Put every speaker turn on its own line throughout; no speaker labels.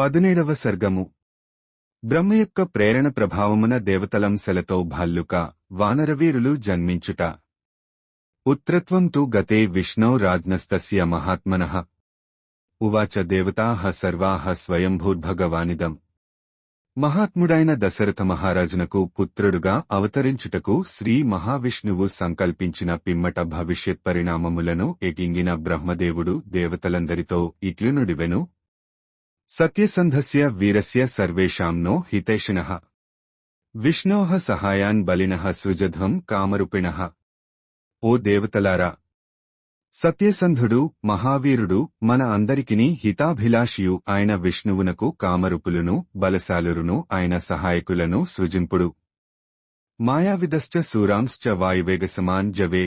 పదునేడవ సర్గము. బ్రహ్మ యొక్క ప్రేరణ ప్రభావమున దేవతలంశలతో భల్లుక వానరవీరులు జన్మించుట. పుత్రత్వం తు గతే విష్ణో రాజ్ఞస్తస్య మహాత్మనః. ఉవాచ దేవతాః సర్వాః స్వయంభూర్భగవానిదం. మహాత్ముడైన దశరథ మహారాజునకు పుత్రుడుగా అవతరించుటకు శ్రీ మహావిష్ణువు సంకల్పించిన పిమ్మట భవిష్యత్ పరిణామములను ఎగింగిన బ్రహ్మదేవుడు దేవతలందరితో ఇట్లునుడివెను సత్యసంధస్య వీరస్య సర్వేషాం నో హితైషిణః విష్ణోహ సహాయాన్ బలినః సృజధ్వం కామరూపిణః ఓ దేవతలారా సత్యసంధుడు మహావీరుడు మన అందరికిని హితాభిలాషియు ఆయన విష్ణువునకు కామరూపులును బలశాలురును ఆయన సహాయకులను సృజింపుడు మాయావిదశ్చ సూరాంశ్చ వాయువేగసమాన్ జవే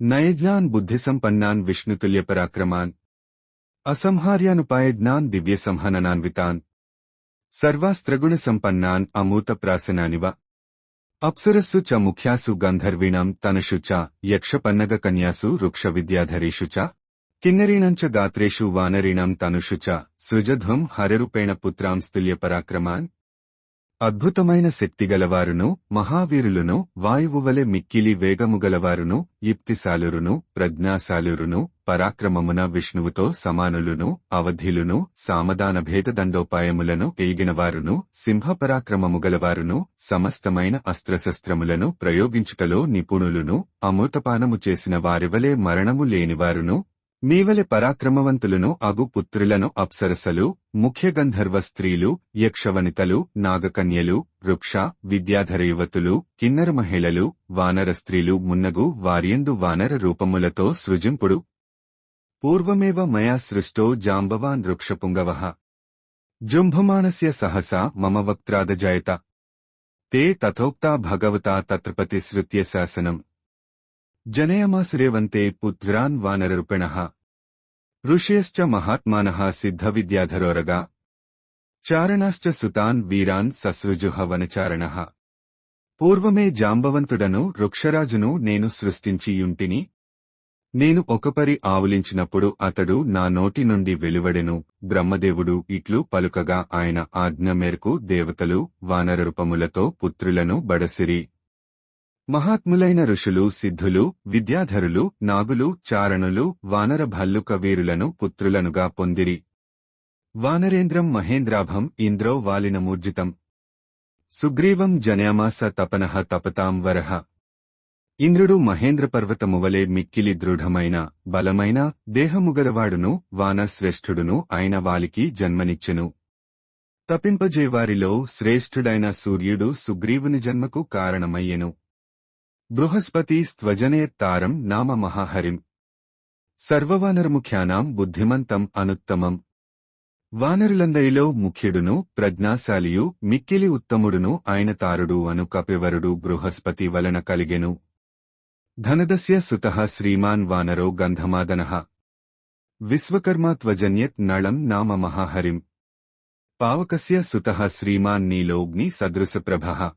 నయజ్ఞాన్ బుద్ధిసంపన్నాన్ విష్ణుతుల్యపరాక్రమాన్ అసంహార్యానుపాయజ్ఞాన్ దివ్యసంహననాన్వితాన్ సర్వాస్త్రగుణసంపన్నాన్ అమూతప్రాసనానివ అప్సరస్సు చ ముఖ్యాసు గంధర్వీణం తనషు చ యక్షపన్నగ కన్యాసు వృక్ష విద్యాధరీషు చ కిన్నరీణం చ గాత్రేషు వానరీణం తనుషు చ సృజధ్వం హరరూపేణ పుత్రాంస్తుల్యపరాక్రమాన్ అద్భుతమైన శక్తిగలవారును మహావీరులను వాయువువలె మిక్కిలి వేగముగలవారును యుక్తిశాలురును ప్రజ్ఞాశాలురును పరాక్రమమున విష్ణువుతో సమానులును అవధిలును సామదాన భేదదండోపాయములను ఎయిగినవారును సింహపరాక్రమముగలవారును సమస్తమైన అస్త్రశస్త్రములను ప్రయోగించుటలో నిపుణులును అమృతపానము చేసిన వారివలే మరణము లేనివారును మీవలె పరాక్రమవంతులను అగు పుత్రులను అప్సరసలు ముఖ్య గంధర్వ స్త్రీలు యక్షవనితలు నాగకన్యలు వృక్ష విద్యాధర యువతులు కిన్నర మహిళలు వానర స్త్రీలు మున్నగు వార్యందు వానర రూపములతో సృజింపుడు. పూర్వమేవ మయా సృష్టో జాంబవాన్ వృక్షపుంగవ. జుంభమానస్య సహసా మమ వక్త్రాదజాయత. తే తథోక్తా భగవతా తత్రపతిశ్రుత్య శాసనం జనయమాసురేవంతే పుత్రాన్ వానరరుపిణ. ఋషయశ్చ మహాత్మాన సిద్ధవిద్యాధరోరగా. చారణాశ్చ సుతాన్ వీరాన్ ససృజుహ వనచారణ. పూర్వమే జాంబవంతుడను వృక్షరాజును నేను సృష్టించియుంటిని. నేను ఒకపరి ఆవులించినప్పుడు అతడు నా నోటి నుండి వెలువడెను. బ్రహ్మదేవుడు ఇట్లు పలుకగా ఆయన ఆజ్ఞ మేరకు దేవతలు వానరరూపములతో పుత్రులను బడసిరి. మహాత్ములైన ఋషులు సిద్ధులు విద్యాధరులు నాగులు చారణులు వానర భల్లుక వీరులను పుత్రులనుగా పొందిరి. వానరేంద్రం మహేంద్రాభం ఇంద్రో వాలినమూర్జితం. సుగ్రీవం జనయామాస తపనః తపతాం వరహ ఇంద్రుడు మహేంద్రపర్వతమువలే మిక్కిలి దృఢమైన బలమైన దేహముగలవాడును వానశ్రేష్ఠుడును అయిన వాలికి జన్మనిచ్చెను. తపింపజేవారిలో శ్రేష్ఠుడైన సూర్యుడు సుగ్రీవుని జన్మకు కారణమయ్యెను. బృహస్పతి స్త్వజనేత్తారం నామ మహాహరిం. సర్వవానరముఖ్యానాం బుద్ధిమంతం అనుత్తమం. వానరులందరిలో ముఖ్యుడును ప్రజ్ఞాశాలియు మిక్కిలి ఉత్తముడును ఆయన తారుడు అను కపివరుడు బృహస్పతి వలన కలిగెను. ధనదస్య సుతః శ్రీమాన్ వానరో గంధమాదన. విశ్వకర్మాత్వజన్యత్ నళం నామ మహాహరిం. పావకస్య సుతః శ్రీమాన్ నీలోగ్ని సదృశప్రభ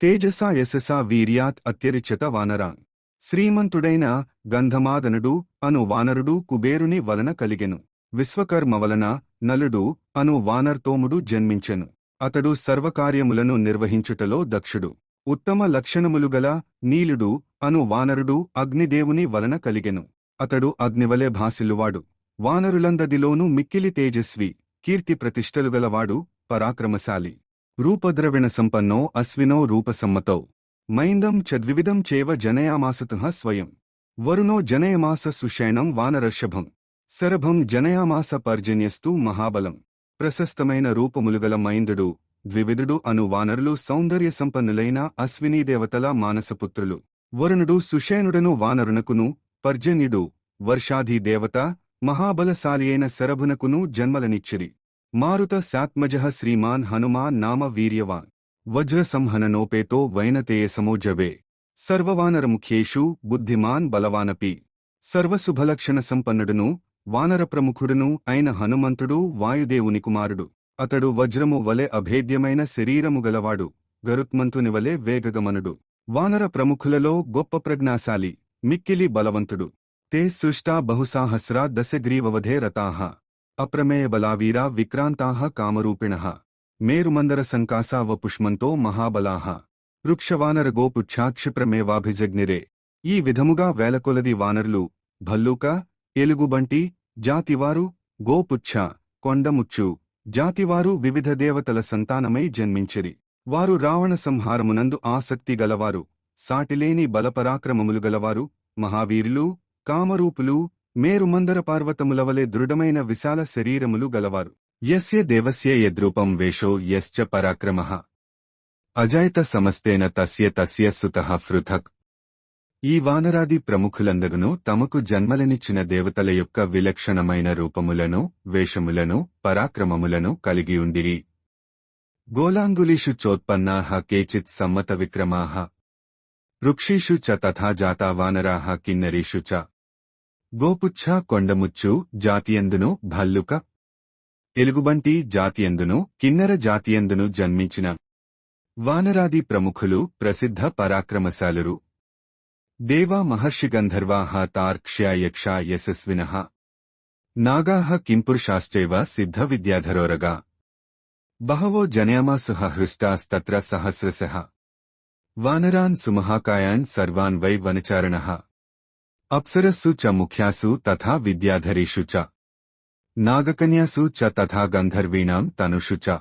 తేజసా యశసా వీర్యాత్ అత్యరిచత వానరాన్. శ్రీమంతుడైన గంధమాదనుడు అను వానరుడు కుబేరుని వలన కలిగెను. విశ్వకర్మ వలన నలుడు అను వానర్తోముడు జన్మించెను. అతడు సర్వకార్యములను నిర్వహించుటలో దక్షుడు. ఉత్తమ లక్షణములుగల నీలుడు అను వానరుడు అగ్నిదేవుని వలన కలిగెను. అతడు అగ్నివలె భాసిల్లువాడు. వానరులందదిలోనూ మిక్కిలి తేజస్వి కీర్తి ప్రతిష్టలుగలవాడు పరాక్రమశాలి. రూపద్రవిణ సంపన్నో అశ్వినో రూపసమ్మతౌ. మైందం చద్వివిధం చేవ జనయామాసతుః స్వయం. వరుణో జనయమాస సుషైణం వానరషభం శరభం జనయామాస పర్జన్యస్తు మహాబలం. ప్రశస్తమైన రూపములుగల మైందుడు ద్వివిధుడు అను వానరులు సౌందర్య సంపన్నులైన అశ్వినీ దేవతల మానసపుత్రులు. వరుణుడు సుషేనుడను వానరునకును పర్జన్యుడు వర్షాధి దేవత మహాబలశాలి అయిన శరభునకును జన్మలనిచ్చిరి మారుత సాత్మజ శ్రీమాన్ హనుమాన్ నామ వీర్యవాన్. వజ్ర సంహననోపేతో వైనతేయసమో జవే. సర్వవానరముఖ్యేషు బుద్ధిమాన్ బలవానపి. సర్వశుభలక్షణ సంపన్నుడును వానర ప్రముఖుడును అయిన హనుమంతుడు వాయుదేవుని కుమారుడు. అతడు వజ్రము వలె అభేద్యమైన శరీరము గలవాడు గరుత్మంతుని వలె వేగగమనుడు. వానర ప్రముఖులలో గొప్ప ప్రజ్ఞాశాలి మిక్కిలి బలవంతుడు. తే సృష్టా బహుసాహస్రా దశగ్రీవవధే రతాః అప్రమేయబలావీరా కామరూపిణ కామరూపిణః మేరుమందరసంకాసా వపుష్మంతో మహాబలాః వృక్షవానర గోపుచ్ఛాక్షిప్రమేవాభిజగ్నిరే ఈ విధముగా వేలకొలది వానరులు భల్లూక ఎలుగుబంటి జాతివారు గోపుచ్ఛ కొండముచ్చు జాతివారు వివిధ దేవతల సంతానమై జన్మించిరి. వారు రావణ సంహారమునందు ఆసక్తి గలవారు సాటిలేని బలపరాక్రమములు గలవారు మహావీరులు కామరూపులు మేరుమందర పార్వతములవలె దృఢమైన విశాల శరీరములు గలవారు. యస్య దేవస్య యద్రూపం వేషో యశ్చ పరాక్రమః. అజాయత సమస్తేన తస్య తస్య సుతః పృథక్. ఈ వానరాది ప్రముఖులందరును తమకు జన్మలనిచ్చిన దేవతల యొక్క విలక్షణమైన రూపములను వేషములను పరాక్రమములను కలిగి ఉండిరి గోలాంగులీషు చోత్పన్నాహ కేచిత్ సమ్మత విక్రమాహ వృక్షీషు చ తథా జాతా వానరాహ కిన్నరీషు చ. గోపుచ్ఛ కొండముచ్చు జాతియందును భల్లుక. ఎలుగుబంటి జాతియందును కిన్నర జాతియందును జన్మించిన వానరాది ప్రముఖులు ప్రసిద్ధ పరాక్రమశాలురు. దేవా మహర్షి గంధర్వాహ తార్క్ష్య యక్ష యశస్వినః. నాగాః కింపురుషాశ్చైవ సిద్ధ విద్యాధరోరగా. బహవో జనయామాసుః హృష్టాస్తత్ర సహస్రశ. వానరాన్ సుమహాకాయాన్ సర్వాన్ వై వనచారణ. అప్సరస్సు చ ముఖ్యాసు తథా విద్యాధరీషు చ నాగకన్యాసు చ తథా గంధర్వీణాం తనుషు చ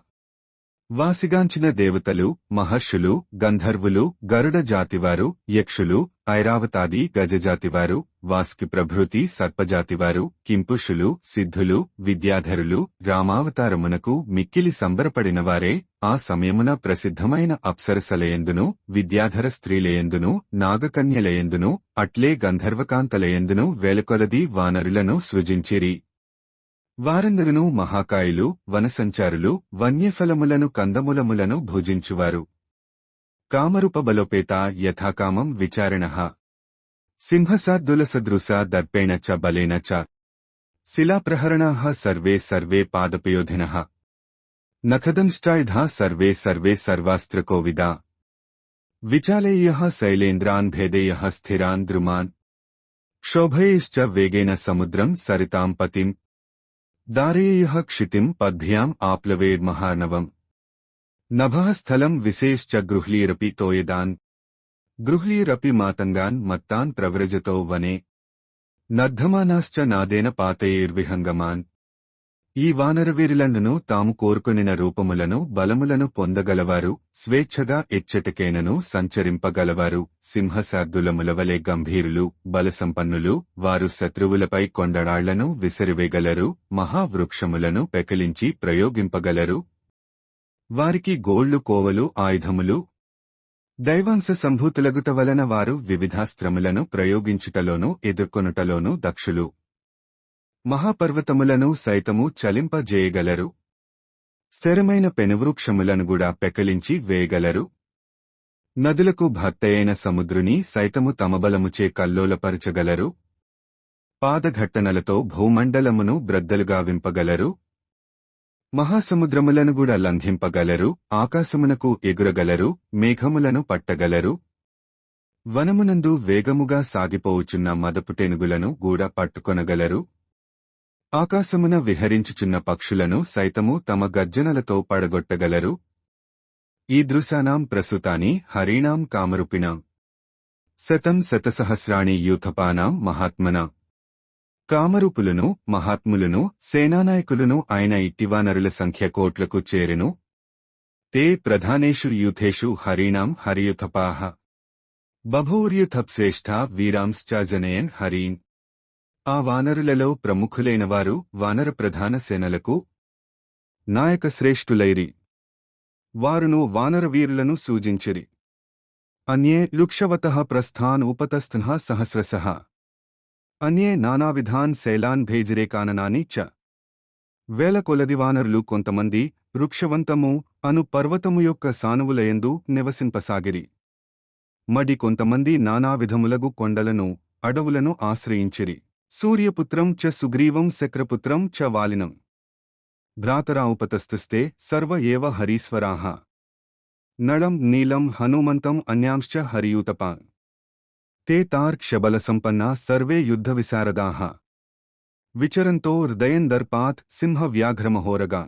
వాసిగాంచిన దేవతలు మహర్షులు గంధర్వులు గరుడ జాతివారు యక్షులు ఐరావతాది గజజాతివారు వాస్కి ప్రభృతి సర్పజాతివారు కింపుషులు సిద్ధులు విద్యాధరులు రామావతారమునకు మిక్కిలి సంబరపడినవారే ఆ సమయమున ప్రసిద్ధమైన అప్సరసలయందును విద్యాధర స్త్రీలయందును నాగకన్యలయందును అట్లే గంధర్వకాంతలయందును వేలకొలది వానరులను సృజించిరి. వారందరును మహాకాయులు వనసంచారులు వన్యఫలములను కందములములను భుజించువారు. కామరూపబలోపేత యథాకామం విచారిణ. సింహసార్దులసదృశ దర్పేణ చ బలేన చ. శిలాప్రహరణా సర్వే సర్వే పాదపయోధిన. నఖదంష్టాయుధా సర్వే సర్వే సర్వాస్త్రకోవిదా. విచాలేయ శైలేంద్రాన్ భేదేయ స్థిరాన్ ద్రుమాన్. క్షోభయైశ్చ వేగేన సముద్రం సరితాం పతిం दारेयः क्षितिम् पद्भ्याम् आप्लवेद्महानवम् नभ स्थलम् विशेष गृह्लीरपि तोयदान्। गृह्लीरपि मातङ्गान् मत्तान् प्रव्रजतो वने। नद्धमानाश्च नादेन पातयेर्विहङ्गमान्। ఈ వానరవీరులను తాము కోరుకొనిన రూపములను బలములను పొందగలవారు స్వేచ్ఛగా ఎచ్చటకేనను సంచరింపగలవారు. సింహశార్దులములవలే గంభీరులు బలసంపన్నులు వారు శత్రువులపై కొండరాళ్ళను విసిరివేగలరు మహావృక్షములను పెకలించి ప్రయోగింపగలరు. వారికి గోళ్ళు కోవలు ఆయుధములు. దైవాంశ సంభూతులగుట వలన వారు వివిధాస్త్రములను ప్రయోగించుటలోనూ ఎదుర్కొనుటలోనూ దక్షులు. మహాపర్వతములను సైతము చలింపజేయగలరు. స్థిరమైన పెనువృక్షములను కూడా పెకలించి వేయగలరు. నదులకు భర్తయైన సముద్రుని సైతము తమబలముచే కల్లోలపరచగలరు. పాదఘట్టనలతో భూమండలమును బ్రద్దలుగా వింపగలరు. మహాసముద్రములను కూడా లంఘింపగలరు. ఆకాశమునకు ఎగురగలరు. మేఘములను పట్టగలరు. వనమునందు వేగముగా సాగిపోవుచున్న మదపుటెనుగులను గూడా పట్టుకొనగలరు. ఆకాశమున విహరించుచున్న పక్షులను సైతము తమ గర్జనలతో పడగొట్టగలరు. ఈదృశానాం ప్రసుతాని హరీణాం కామరూపిణాం. శతం శతసహస్రాణి యూథపానాం మహాత్మన. కామరూపులను మహాత్ములను సేనానాయకులను ఆయన ఇట్టివానరుల సంఖ్య కోట్లకు చేరెను. తే ప్రధానేషు యూథేషు హరీణాం హరియుథపాః. బభూర్యుథప్శ్రేష్ఠా వీరాంశ్చాజనయన్ హరీన్. ఆ వానరులలో ప్రముఖులైనవారు వానర ప్రధాన సేనలకు నాయక శ్రేష్ఠులైరి. వారును వానరవీరులను సూచించిరి అన్యే లుక్షవత ప్రస్థాన్ ఉపతస్థః సహస్రశః. అన్యే నానావిధాన్ శైలాన్ భేజిరే కాననాని చ. వేల కొలది వానరులు కొంతమంది వృక్షవంతము అను పర్వతము యొక్క సానువులయందు నివసింపసాగిరి. మడి కొంతమంది నానావిధములగు కొండలను అడవులను ఆశ్రయించిరి. సూర్యపుత్రం చ సుగ్రీవం శక్రపుత్రం చ వాలినం. భ్రాతరావుపతస్తుస్తే సర్వ ఏవ హరీశ్వరాహ నళం నీలం హనుమంతం అన్యాంశ్చ హరియూతపాన్ తే తార్క్షబలసంపన్నా సర్వే యుద్ధవిశారదాః. విచరంతో హృదయందర్పాత్ సింహ వ్యాఘ్రమహోరగా.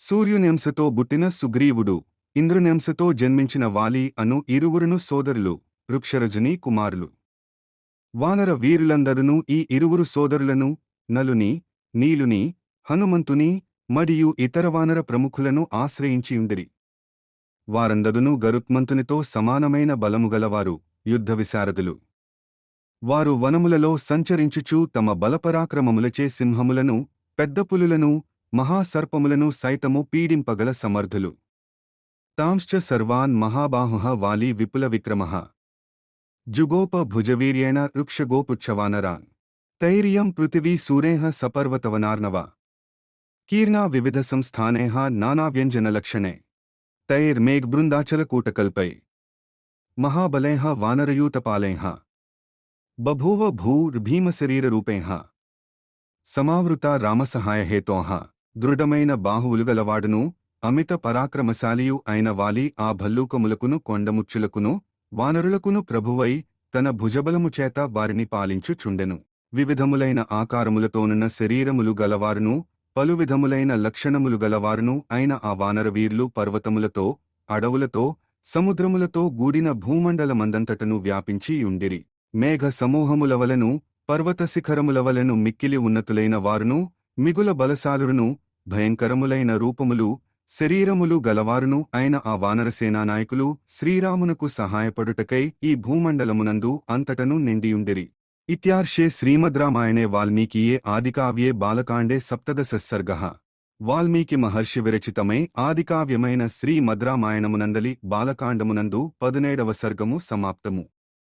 సూర్యునెంసతో బుట్టిన సుగ్రీవుడు ఇంద్రునెంసతో జన్మించిన వాలి అను ఇరువురును సోదరులు వృక్షరజని కుమారులు. వానర వీరులందరును ఈ ఇరువురు సోదరులను నలుని నీలుని హనుమంతుని మరియు ఇతర వానర ప్రముఖులను ఆశ్రయించియుండిరి వారందరును గరుత్మంతునితో సమానమైన బలముగలవారు యుద్ధ విశారదులు. వారు వనములలో సంచరించుచూ తమ బలపరాక్రమములచే సింహములను పెద్ద పులులను మహాసర్పములను సైతము పీడింపగల సమర్థులు. తాంశ్చ సర్వాన్ మహాబాహుః వాలి విపుల విక్రమః. జుగోప భుజవీర్యేణ వృక్షగోపుచ్చవానరాన్ తైర్యం పృథివీ సూరేహ సపర్వతవనార్ణవ కీర్ణా వివిధ సంస్థానేహ నానావ్యంజనలక్షణే తైర్మేఘ్బృందాచలకూటకల్పై మహాబలైః వానరయూతపాలైః బభూవ భూర్భీమశరీరరూపైః సమావృత రామసహాయహేతోహ దృఢమైన బాహువులు గలవాడును అమిత పరాక్రమశాలియు అయిన వాలి ఆ భల్లూకములకును కొండముచ్చులకును వానరులకును ప్రభువై తన భుజబలము చేత వారిని పాలించుచుండెను. వివిధములైన ఆకారములతోనున్న శరీరములు గలవారును పలువిధములైన లక్షణములు గలవారును అయిన ఆ వానరవీర్లు పర్వతములతో అడవులతో సముద్రములతో గూడిన భూమండలమందంతటను వ్యాపించి యుండిరి మేఘ సమూహములవలను పర్వత శిఖరములవలను మిక్కిలి ఉన్నతులైన వారును మిగుల బలశాలురును భయంకరములైన రూపములు శరీరములు గలవారును అయిన ఆ వానరసేనా నాయకులు శ్రీరామునకు సహాయపడుటకై ఈ భూమండలమునందు అంతటను నిండియుండిరి. ఇత్యార్షే శ్రీమద్రామాయణే వాల్మీకియే ఆదికావ్యే బాలకాండే సప్తదశ సర్గ వాల్మీకి మహర్షి విరచితమై ఆదికావ్యమైన శ్రీమద్రామాయణమునందలి బాలకాండమునందు పదునేడవ సర్గము సమాప్తము.